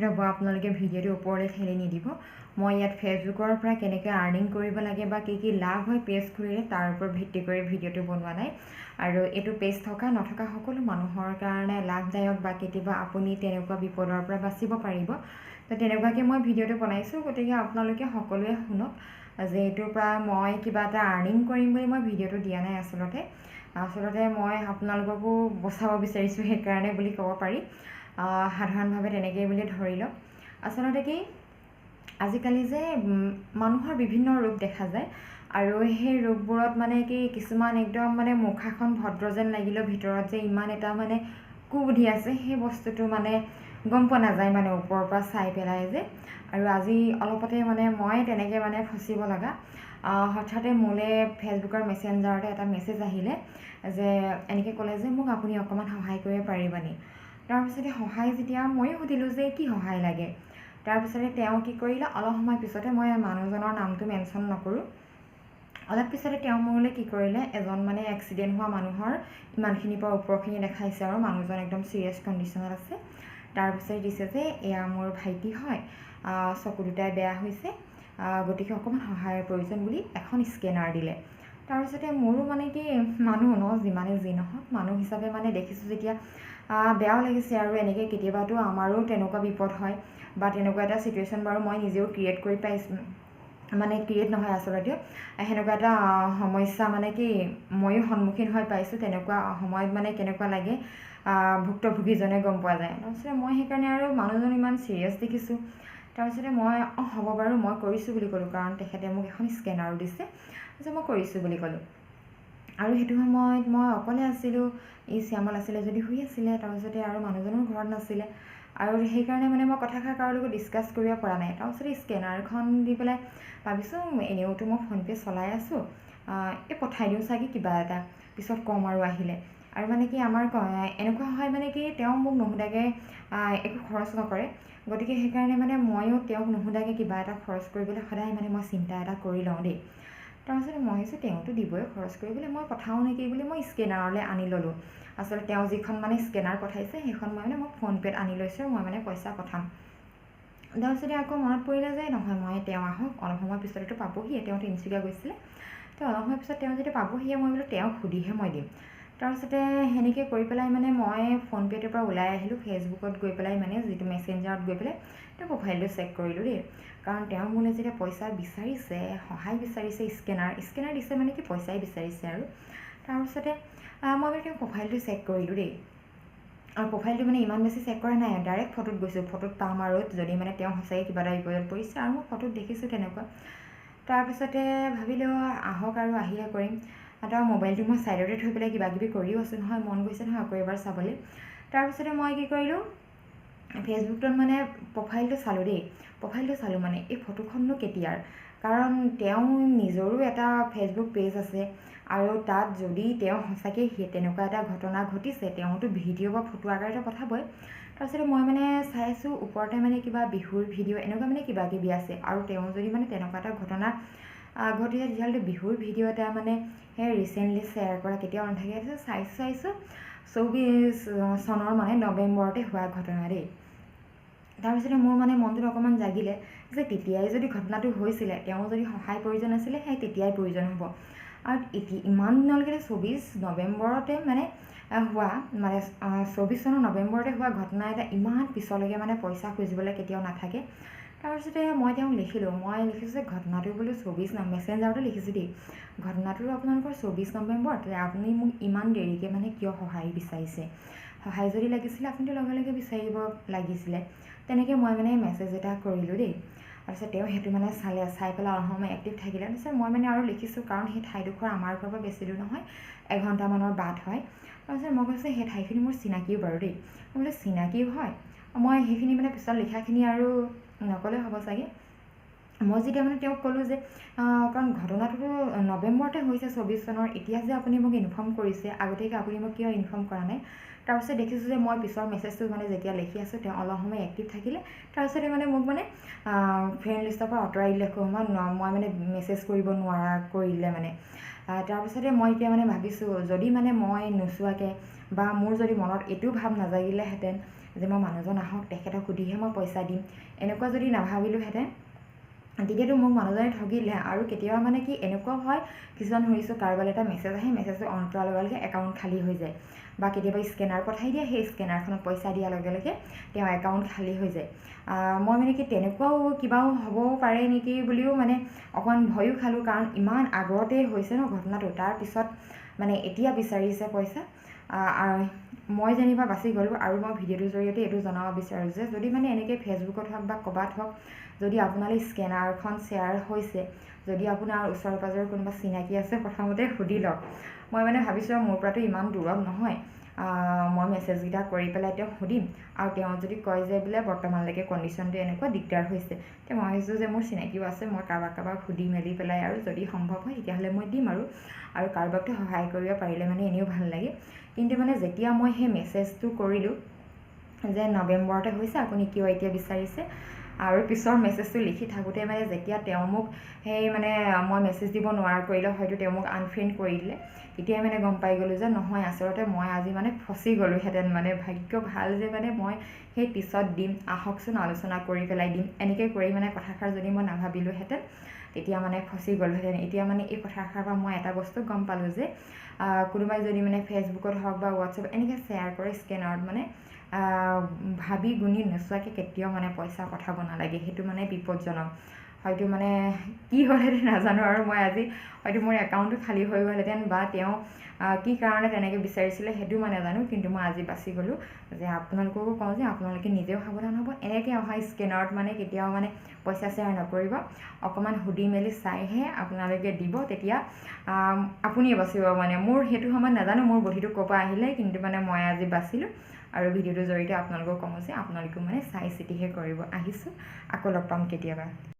ৰ'ব আপোনালোকে ভিডিঅ'টো ওপৰলৈ ঠেলি নিদিব। মই ইয়াত ফেচবুকৰ পৰা কেনেকৈ আৰ্নিং কৰিব লাগে বা কি কি লাভ হয় পেজ খুলিলে তাৰ ওপৰত ভিত্তি কৰি ভিডিঅ'টো বনোৱা নাই। আৰু এইটো পেজ থকা নথকা সকলো মানুহৰ কাৰণে লাভদায়ক বা কেতিয়াবা আপুনি তেনেকুৱা বিপদৰ পৰা বাচিব পাৰিব। তো তেনেকুৱাকৈ মই ভিডিঅ'টো বনাইছোঁ গতিকে আপোনালোকে সকলোৱে শুনক। যে এইটোৰ পৰা মই কিবা এটা আৰ্নিং কৰিম বুলি মই ভিডিঅ'টো দিয়া নাই আচলতে। আচলতে মই আপোনালোককো বচাব বিচাৰিছোঁ সেইকাৰণে বুলি ক'ব পাৰি। সাধাৰণভাৱে তেনেকেই বুলি ধৰি লওক। আচলতে কি আজিকালি যে মানুহৰ বিভিন্ন ৰোগ দেখা যায় আৰু সেই ৰোগবোৰত মানে কি কিছুমান একদম মানে মুখাখন ভদ্ৰ যেন লাগিলেও ভিতৰত যে ইমান এটা মানে কুবুদ্ধি আছে সেই বস্তুটো মানে গম পোৱা নাযায় মানে ওপৰৰ পৰা চাই পেলাই যে। আৰু আজি অলপতে মানে মই তেনেকৈ মানে ফচিব লগা হঠাতে মোলৈ ফেচবুকৰ মেছেঞ্জাৰতে এটা মেছেজ আহিলে যে এনেকৈ ক'লে যে মোক আপুনি অকণমান সহায় কৰিব পাৰিবনি? তাৰপিছতে সহায় যেতিয়া ময়ো সুধিলোঁ যে কি সহায় লাগে, তাৰপিছতে তেওঁ কি কৰিলে, অলপ সময় পিছতে মই মানুহজনৰ নামটো মেনশ্যন নকৰোঁ। অলপ পিছতে তেওঁ মোলৈ কি কৰিলে, এজন মানে এক্সিডেণ্ট হোৱা মানুহৰ ইমানখিনিৰ পৰা ওপৰখিনি দেখাইছে আৰু মানুহজন একদম ছিৰিয়াছ কণ্ডিশ্যনত আছে। তাৰপিছতে দিছে যে, এয়া মোৰ ভাইটি হয় চকু দুটাই বেয়া হৈছে গতিকে অকণমান সহায়ৰ প্ৰয়োজন বুলি এখন স্কেনাৰ দিলে। তাৰপিছতে মোৰো মানে কি, মানুহ ন, যিমানে যি নহওক, মানুহ হিচাপে মানে দেখিছোঁ যেতিয়া বেয়াও লাগিছে আৰু এনেকৈ কেতিয়াবাতো আমাৰো তেনেকুৱা বিপদ হয়। বা তেনেকুৱা এটা ছিটুৱেশ্যন বাৰু মই নিজেও ক্ৰিয়েট কৰি পাইছোঁ মানে ক্ৰিয়েট নহয় আচলতে। সেনেকুৱা এটা সমস্যা মানে কি ময়ো সন্মুখীন হৈ পাইছোঁ তেনেকুৱা সময়ত মানে কেনেকুৱা লাগে ভুক্তভোগীজনে গম পোৱা যায়। তাৰপিছতে মই সেইকাৰণে আৰু মানুহজন ইমান ছিৰিয়াছ দেখিছোঁ। তাৰপিছতে মই অঁ হ'ব বাৰু মই কৰিছোঁ বুলি ক'লোঁ কাৰণ তেখেতে মোক এখন স্কেনাৰো দিছে। তাৰপিছত মই কৰিছোঁ বুলি ক'লোঁ। আৰু সেইটো সময়ত মই অকলে আছিলোঁ ই শ্যামল আছিলে যদি শুই আছিলে তাৰপিছতে আৰু মানুহজনো ঘৰত নাছিলে। আৰু সেইকাৰণে মানে মই কথাষাৰ কাৰো লগত ডিছকাছ কৰিব পৰা নাই। তাৰপিছতে স্কেনাৰখন দি পেলাই ভাবিছোঁ এনেওতো মই ফোনপে' চলাই আছোঁ। এই পঠাই দিওঁ চাগে কিবা এটা। পিছত ক'ম আৰু আহিলে। আৰু মানে কি আমাৰ এনেকুৱা হয় মানে কি তেওঁ মোক নুসুধাকৈ একো খৰচ নকৰে। গতিকে সেইকাৰণে মানে ময়ো তেওঁক নুসুধাকৈ কিবা এটা খৰচ কৰিবলৈ সদায় মানে মই চিন্তা এটা কৰি লওঁ দেই। তাৰপিছত মই ভাবিছোঁ তেওঁতো দিবই খৰচ কৰিবলৈ মই পঠাওঁ নেকি বুলি মই স্কেনাৰলৈ আনি ল'লোঁ। আচলতে তেওঁ যিখন মানে স্কেনাৰ পঠাইছে সেইখন মই মানে মই ফোনপে'ত আনি লৈছোঁ মই মানে পইচা পঠাম। তাৰপিছতে আকৌ মনত পৰিলে যে নহয় মই তেওঁ আহক অলপ সময় পিছতেতো পাবহিয়ে তেওঁ তিনিচুকীয়া গৈছিলে। তো অলপ সময় পিছত তেওঁ যেতিয়া পাবহিয়ে মই বোলো তেওঁক সুধিহে মই দিম। তাৰপিছতে সেনেকৈ কৰি পেলাই মানে মই ফোনপে'টোৰ পৰা ওলাই আহিলোঁ ফেচবুকত গৈ পেলাই মানে যিটো মেছেঞ্জাৰত গৈ পেলাই তেওঁ প্ৰফাইলটো চেক কৰিলোঁ দেই। কাৰণ তেওঁ মোলৈ যেতিয়া পইচা বিচাৰিছে সহায় বিচাৰিছে স্কেনাৰ স্কেনাৰ দিছে মানে কি পইচাই বিচাৰিছে আৰু। তাৰপিছতে মই মানে তেওঁ প্ৰফাইলটো চেক কৰিলোঁ দেই। আৰু প্ৰফাইলটো মানে ইমান বেছি চেক কৰা নাই ডাইৰেক্ট ফটোত গৈছোঁ ফটোত পাম আৰু যদি মানে তেওঁ সঁচাকৈ কিবা এটা বিপদত পৰিছে আৰু মই ফটোত দেখিছোঁ তেনেকুৱা। তাৰপিছতে ভাবিলোঁ আহক আৰু আহিলে কৰিম। তাৰ মোবাইলটো মই ছাইডতে থৈ পেলাই কিবা কিবি কৰিও আছোঁ নহয় মন গৈছে নহয় আকৌ এবাৰ চাবলৈ। তাৰপিছতে মই কি কৰিলোঁ ফেচবুকটোত মানে প্ৰফাইলটো চালোঁ দেই। প্ৰফাইলটো চালোঁ মানে এই ফটোখননো কেতিয়াৰ? কাৰণ তেওঁ নিজৰো এটা ফেচবুক পেজ আছে আৰু তাত যদি তেওঁ সঁচাকৈ সেই তেনেকুৱা এটা ঘটনা ঘটিছে তেওঁতো ভিডিঅ' বা ফটো আকাৰতে পঠাবই। তাৰপিছতে মই মানে চাইছোঁ ওপৰতে মানে কিবা বিহুৰ ভিডিঅ' এনেকুৱা মানে কিবা কিবি আছে। আৰু তেওঁ যদি মানে তেনেকুৱা এটা ঘটনা ঘটিছে তেতিয়াহ'লে বিহুৰ ভিডিঅ' এটা মানে সেই ৰিচেণ্টলি শ্বেয়াৰ কৰা, কেতিয়াও নাথাকে। চাইছোঁ চাইছোঁ। চৌবিছ চনৰ মানে নৱেম্বৰতে হোৱা ঘটনা দেই। তাৰপিছতে মোৰ মানে মনটোত অকণমান জাগিলে যে তেতিয়াই যদি ঘটনাটো হৈছিলে তেওঁ যদি সহায় প্ৰয়োজন আছিলে, সেই তেতিয়াই প্ৰয়োজন হ'ব। আৰু এতিয়া ইমান দিনলৈকে চৌবিছ নৱেম্বৰতে মানে হোৱা মানে চৌবিছ চনৰ নৱেম্বৰতে হোৱা ঘটনা এটা ইমান পিছলৈকে মানে পইচা খুজিবলৈ কেতিয়াও নাথাকে। তাৰপিছতে মই তেওঁক লিখিলোঁ মই লিখিছোঁ যে ঘটনাটো বোলো চৌবিছ মেছেঞ্জাৰতে লিখিছোঁ দেই। ঘটনাটো আপোনালোকৰ চৌবিছ নৱেম্বৰত আপুনি মোক ইমান দেৰিকৈ মানে কিয় সহায় বিচাৰিছে? সহায় যদি লাগিছিলে আপুনিতো লগে লগে বিচাৰিব লাগিছিলে। তেনেকৈ মই মানে মেছেজ এটা কৰিলোঁ দেই। তাৰপিছত তেওঁ সেইটো মানে চালে চাই পেলাই অলপ সময় এক্টিভ থাকিলে। তাৰপিছত মই মানে আৰু লিখিছোঁ কাৰণ সেই ঠাইডোখৰ আমাৰ ঘৰৰ পৰা বেছি দূৰ নহয় এঘণ্টামানৰ বাট হয়। তাৰপিছত মই কৈছোঁ সেই ঠাইখিনি মোৰ চিনাকিও বাৰু দেই। মই বোলো চিনাকিও হয়? মই সেইখিনি মানে পিছত লিখাখিনি আৰু নক'লে হ'ব চাগে। মই যেতিয়া মানে তেওঁক ক'লোঁ যে কাৰণ ঘটনাটোতো নৱেম্বৰতে হৈছে চৌবিছ চনৰ এতিয়া যে আপুনি মোক ইনফৰ্ম কৰিছে আগতীয়াকৈ আপুনি মোক কিয় ইনফৰ্ম কৰা নাই? তাৰপিছত দেখিছোঁ যে মই পিছৰ মেছেজটো মানে যেতিয়া লিখি আছোঁ তেওঁ অলপ সময় এক্টিভ থাকিলে। তাৰপিছতে মানে মোক মানে ফ্ৰেণ্ড লিষ্টৰ পৰা আঁতৰাই দিলে সময় মই মানে মেছেজ কৰিব নোৱাৰা কৰিলে মানে তাৰপিছতে মই এতিয়া মানে ভাবিছোঁ যদি মানে মই নোচোৱাকৈ বা মোৰ যদি মনত এইটো ভাৱ নাজাগিলেহেঁতেন যে মই মানুহজন আহক তেখেতক সুধিহে মই পইচা দিম। এনেকুৱা যদি নাভাবিলোহেঁতেন তেতিয়াতো মোক মানুহজনে ঠগিলে। আৰু কেতিয়াবা মানে কি এনেকুৱাও হয় কিছুমান শুনিছোঁ কাৰোবাৰ এটা মেছেজ আহে মেছেজটো অন কৰাৰ লগে লগে একাউণ্ট খালী হৈ যায়। বা কেতিয়াবা স্কেনাৰ পঠাই দিয়ে সেই স্কেনাৰখনত পইচা দিয়াৰ লগে লগে তেওঁ একাউণ্ট খালী হৈ যায়। মই মানে কি তেনেকুৱাও কিবাও হ'ব পাৰে নেকি বুলিও মানে অকণমান ভয়ো খালোঁ। কাৰণ ইমান আগতেই হৈছে ন ঘটনাটো। তাৰপিছত মানে এতিয়া বিচাৰিছে পইচা। মই যেনিবা বাচি গ'লোঁ আৰু মই ভিডিঅ'টোৰ জৰিয়তে এইটো জনাব বিচাৰোঁ যে যদি মানে এনেকৈ ফেচবুকত হওক বা ক'ৰবাত হওক যদি আপোনালৈ স্কেনাৰখন শ্বেয়াৰ হৈছে যদি আপোনাৰ ওচৰে পাঁজৰে কোনোবা চিনাকি আছে প্ৰথমতে সুধি লওক। মই মানে ভাবিছোঁ মোৰ পৰাতো ইমান দূৰত নহয়। মই মেছেজকেইটা কৰি পেলাই তেওঁক সুধিম। আৰু তেওঁ যদি কয় যে বোলে বৰ্তমানলৈকে কণ্ডিশ্যনটো এনেকুৱা দিগদাৰ হৈছে। তেতিয়া মই ভাবিছোঁ যে মোৰ চিনাকিও আছে মই কাৰোবাক কাৰোবাক সুধি মেলি পেলাই আৰু যদি সম্ভৱ হয় তেতিয়াহ'লে মই দিম আৰু আৰু কাৰোবাকতো সহায় কৰিব পাৰিলে মানে এনেও ভাল লাগে। কিন্তু মানে যেতিয়া মই সেই মেছেজটো কৰিলোঁ যে নৱেম্বৰতে হৈছে আপুনি কিয় এতিয়া বিচাৰিছে? আৰু পিছৰ মেছেজটো লিখি থাকোঁতে মানে যেতিয়া তেওঁ মোক সেই মানে মই মেছেজ দিব নোৱাৰা কৰিলে হয়তো তেওঁ মোক আনফ্ৰেণ্ড কৰি দিলে তেতিয়াই মানে গম পাই গ'লোঁ যে নহয় আচলতে মই আজি মানে ফচি গ'লোঁহেঁতেন মানে। ভাগ্য ভাল যে মানে মই সেই পিছত দিম আহকচোন আলোচনা কৰি পেলাই দিম এনেকৈ কৰি মানে কথাষাৰ যদি মই নাভাবিলোঁহেঁতেন। তেতিয়া মানে ফচি গ'লোহেঁতেন এতিয়া মানে এই কথাষাৰৰ পৰা মই এটা বস্তু গম পালোঁ যে কোনোবাই যদি মানে ফেচবুকত হওক বা হোৱাটছএপ এনেকৈ শ্বেয়াৰ কৰে স্কেনাৰত মানে ভাবি গুণি নোচোৱাকৈ কেতিয়াও মানে পইচা পঠাব নালাগে সেইটো মানে বিপদজনক। হয়তো মানে কি হ'লহেঁতেন নাজানো আৰু মই আজি হয়তো মোৰ একাউণ্টটো খালী হৈ গ'লহেঁতেন বা তেওঁ কি কাৰণে তেনেকৈ বিচাৰিছিলে সেইটো মই নাজানো কিন্তু মই আজি বাচি গ'লোঁ যে আপোনালোককো কওঁ যে আপোনালোকে নিজেও সাৱধান হ'ব। এনেকৈ অহা স্কেনাৰত মানে কেতিয়াও মানে পইচা শ্বেয়াৰ নকৰিব। অকণমান সুধি মেলি চাইহে আপোনালোকে দিব। তেতিয়া আপুনিয়ে বাচিব মানে। মোৰ সেইটো সময়ত নাজানো মোৰ বুদ্ধিটো ক'ৰ পৰা আহিলে কিন্তু মানে মই আজি বাচিলোঁ আৰু ভিডিঅ'টোৰ জৰিয়তে আপোনালোকক কওঁ যে আপোনালোকেও মানে চাই চিতিহে কৰিব। আহিছোঁ। আকৌ লগ পাম কেতিয়াবা।